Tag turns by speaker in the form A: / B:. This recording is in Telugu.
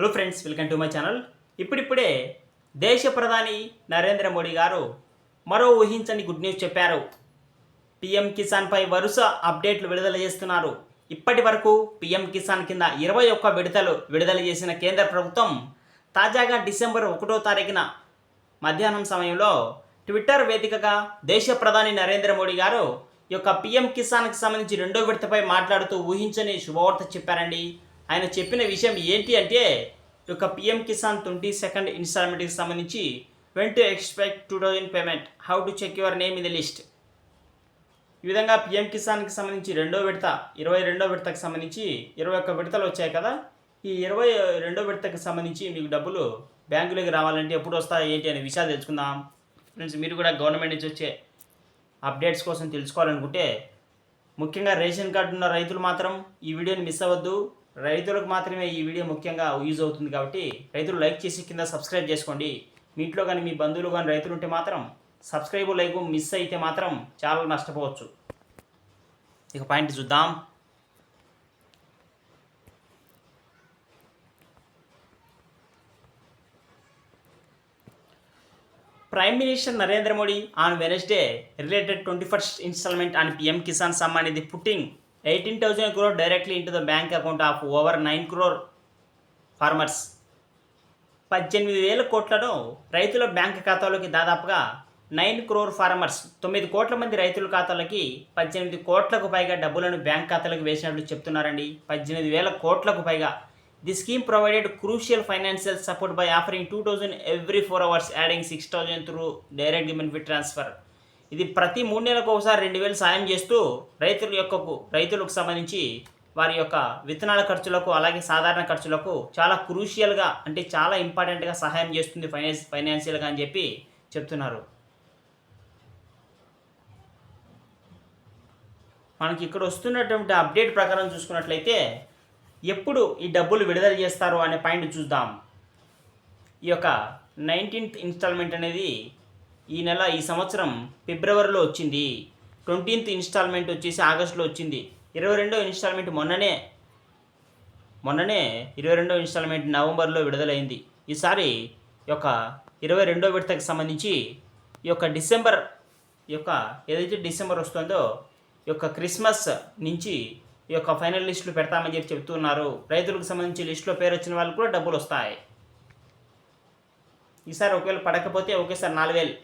A: Hello friends welcome to my channel ఇప్పుడిప్పుడే దేశ ప్రధాని నరేంద్ర మోడీ గారు మరో ఊహించని గుడ్ న్యూస్ చెప్పారు. పిఎం కిసాన్పై వరుస అప్డేట్లు విడుదల చేస్తున్నారు. ఇప్పటి వరకు పిఎం కిసాన్ కింద ఇరవై ఒక్క విడతలు విడుదల చేసిన కేంద్ర ప్రభుత్వం తాజాగా డిసెంబర్ ఒకటో తారీఖున మధ్యాహ్నం సమయంలో ట్విట్టర్ వేదికగా దేశ ప్రధాని నరేంద్ర మోడీ గారు ఈ యొక్క పిఎం కిసాన్కి సంబంధించి రెండో విడతపై మాట్లాడుతూ ఊహించని శుభవార్త చెప్పారండి. ఆయన చెప్పిన విషయం ఏంటి అంటే ఈ యొక్క పిఎం కిసాన్ ట్వంటీ సెకండ్ ఇన్స్టాల్మెంట్కి సంబంధించి when to expect two thousand payment how to check your name in the list ఈ విధంగా పిఎం కిసాన్కి సంబంధించి రెండో విడత ఇరవై రెండో విడతకు సంబంధించి ఇరవై ఒక్క విడతలు వచ్చాయి కదా ఈ ఇరవై రెండో విడతకు సంబంధించి మీకు డబ్బులు బ్యాంకులోకి రావాలంటే ఎప్పుడు వస్తాయి ఏంటి అనే విషయాలు తెలుసుకుందాం. ఫ్రెండ్స్ మీరు కూడా గవర్నమెంట్ నుంచి వచ్చే అప్డేట్స్ కోసం తెలుసుకోవాలనుకుంటే ముఖ్యంగా రేషన్ కార్డు ఉన్న రైతులు మాత్రం ఈ వీడియోని మిస్ అవ్వద్దు. రైతులకు మాత్రమే ఈ వీడియో ముఖ్యంగా యూజ్ అవుతుంది కాబట్టి రైతులు లైక్ చేసి కింద సబ్స్క్రైబ్ చేసుకోండి. మీ ఇంట్లో కానీ మీ బంధువులు కానీ రైతులు ఉంటే మాత్రం సబ్స్క్రైబ్ లైక్ మిస్ అయితే మాత్రం చాలా నష్టపోవచ్చు. ఇక పాయింట్ చూద్దాం. Prime minister Narendra Modi on Wednesday related twenty first instalment on PM Kisan Samman ఇది putting eighteen thousand crore directly into the bank account of over nine crore farmers పద్దెనిమిది వేల కోట్లను రైతుల బ్యాంక్ ఖాతాలోకి దాదాపుగా నైన్ క్రోర్ ఫార్మర్స్ తొమ్మిది కోట్ల మంది రైతుల ఖాతాలకి పద్దెనిమిది కోట్లకు పైగా డబ్బులను బ్యాంక్ ఖాతాలకు వేసినట్లు చెప్తున్నారండి. పద్దెనిమిది వేల కోట్లకు పైగా. The scheme provided crucial financial support by offering two thousand every four hours adding six thousand through direct benefit transfer ఇది ప్రతి మూడు నెలలకు ఒకసారి రెండు వేలు సాయం చేస్తూ రైతుల యొక్క రైతులకు సంబంధించి వారి యొక్క విత్తనాల ఖర్చులకు అలాగే సాధారణ ఖర్చులకు చాలా క్రూషియల్గా అంటే చాలా ఇంపార్టెంట్గా సహాయం చేస్తుంది ఫైనాన్స్ ఫైనాన్షియల్గా అని చెప్పి చెప్తున్నారు. మనకి ఇక్కడ వస్తున్నటువంటి అప్డేట్ ప్రకారం చూసుకున్నట్లయితే ఎప్పుడు ఈ డబ్బులు విడుదల చేస్తారు అనే పాయింట్ చూద్దాం. ఈ యొక్క నైన్టీన్త్ ఇన్స్టాల్మెంట్ అనేది ఈ నెల ఈ సంవత్సరం ఫిబ్రవరిలో వచ్చింది. ట్వంటీన్త్ ఇన్స్టాల్మెంట్ వచ్చేసి ఆగస్టులో వచ్చింది. ఇరవై రెండో ఇన్స్టాల్మెంట్ మొన్ననే మొన్ననే ఇరవై రెండో ఇన్స్టాల్మెంట్ నవంబర్లో విడుదలైంది. ఈసారి యొక్క ఇరవై రెండో విడతకు సంబంధించి ఈ యొక్క డిసెంబర్ ఈ యొక్క ఏదైతే డిసెంబర్ వస్తుందో ఈ యొక్క క్రిస్మస్ నుంచి ఈ యొక్క ఫైనల్ లిస్టులు పెడతామని చెప్పి చెప్తున్నారు. రైతులకు సంబంధించి లిస్టులో పేరు వచ్చిన వాళ్ళకి కూడా డబ్బులు వస్తాయి. ఈసారి ఒకవేళ పడకపోతే ఒకేసారి నాలుగు వేలు.